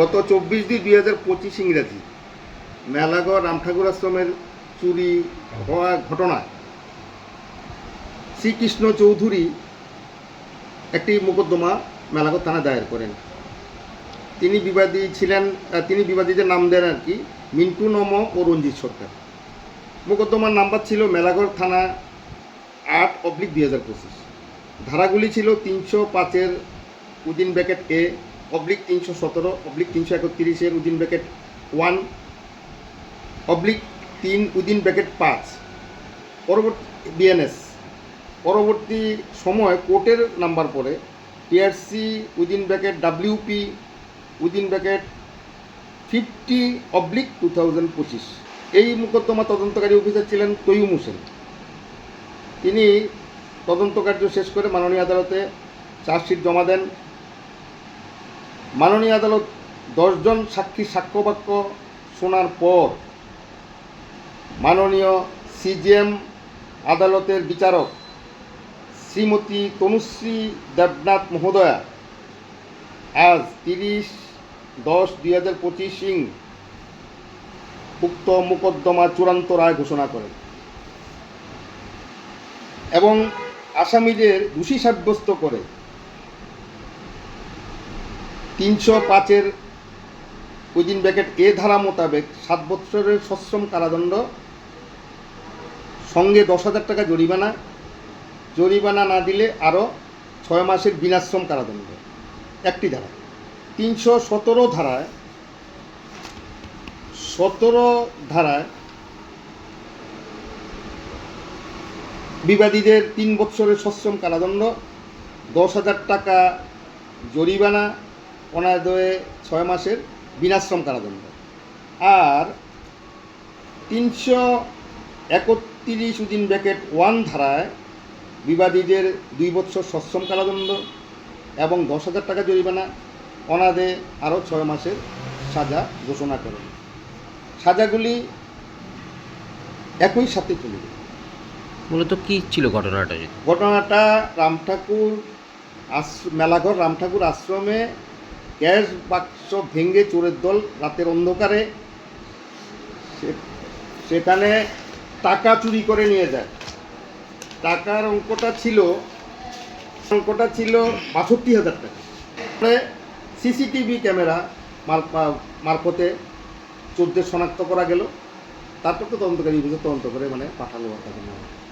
গত চব্বিশ দুই দুই হাজার পঁচিশ ইংরাজি মেলাগড় রামঠাকুর আশ্রমের চুরি হওয়া ঘটনায় শ্রীকৃষ্ণ চৌধুরী একটি মোকদ্দমা মেলাগড় থানায় দায়ের করেন। তিনি বিবাদী ছিলেন তিনি বিবাদীদের নাম দেন আর কি, মিন্টু নম ও রঞ্জিত সরকার। মোকদ্দমার নাম্বার ছিল মেলাগড় থানা আট অবলিক দুই হাজার পঁচিশ। ধারাগুলি ছিল তিনশো পাঁচের উদিন ব্যাকেট এ অবলিক তিনশো সতেরো অবলিক তিনশো একত্রিশের উদিন ব্যাকেট ওয়ান অবলিক তিন উদিন ব্যাকেট পাঁচ। পরবর্তী বিএনএস পরবর্তী সময় কোর্টের নাম্বার পরে TRC within bracket WP within bracket fifty oblique two thousand পঁচিশ। এই মোকদ্দমা তদন্তকারী অফিসার ছিলেন তৈয়ুম হোসেন। তিনি তদন্ত কার্য শেষ করে মাননীয় আদালতে চার্জশিট জমা দেন। মাননীয় আদালত দশজন সাক্ষী সাক্ষ্যবাক্য শোনার পর মাননীয় সিজিএম আদালতের বিচারক শ্রীমতী তনুশ্রী দেবনাথ মহোদয়া আজ তিরিশ দশ দুই হাজার পঁচিশ সিং উক্ত মোকদ্দমা চূড়ান্ত রায় ঘোষণা করেন। এবং আসামিদের দোষী সাব্যস্ত করে তিনশো পাঁচের উইদিন ব্যাকেট এ ধারা মোতাবেক সাত বৎসরের সশ্রম কারাদণ্ড, সঙ্গে দশ হাজার টাকা জরিমানা। জরিমানা না দিলে আরও ছয় মাসের বিনাশ্রম কারাদণ্ড। একটি ধারা। তিনশো সতেরো ধারায় সতেরো ধারায় বিবাদীদের তিন বৎসরের সশ্রম কারাদণ্ড, দশ হাজার টাকা জরিমানা অনাদয়ে ছয় মাসের বিনাশ্রম কারাদণ্ড। আর তিনশো একত্রিশ উদিন ব্যাকেট ওয়ান ধারায় বিবাদীদের দুই বছর সশ্রম কারাদণ্ড এবং দশ হাজার টাকা জরিমানা অনাদে আরও ছয় মাসের সাজা ঘোষণা করেন। সাজাগুলি একই সাথে চলবে মূলত কি ছিল ঘটনাটা? ঘটনাটা রামঠাকুর আশ্র মেলাঘর রাম ঠাকুর আশ্রমে গ্যাস বাক্স ভেঙে চোরের দল রাতের অন্ধকারে সেখানে টাকা চুরি করে নিয়ে যায়। টাকার অঙ্কটা ছিল অঙ্কটা ছিল বাষট্টি হাজার টাকা। সিসিটিভি ক্যামেরা মার- মারফতে চোরদের শনাক্ত করা গেল। তারপর তো তদন্তকারী তদন্ত করে মানে তাকে।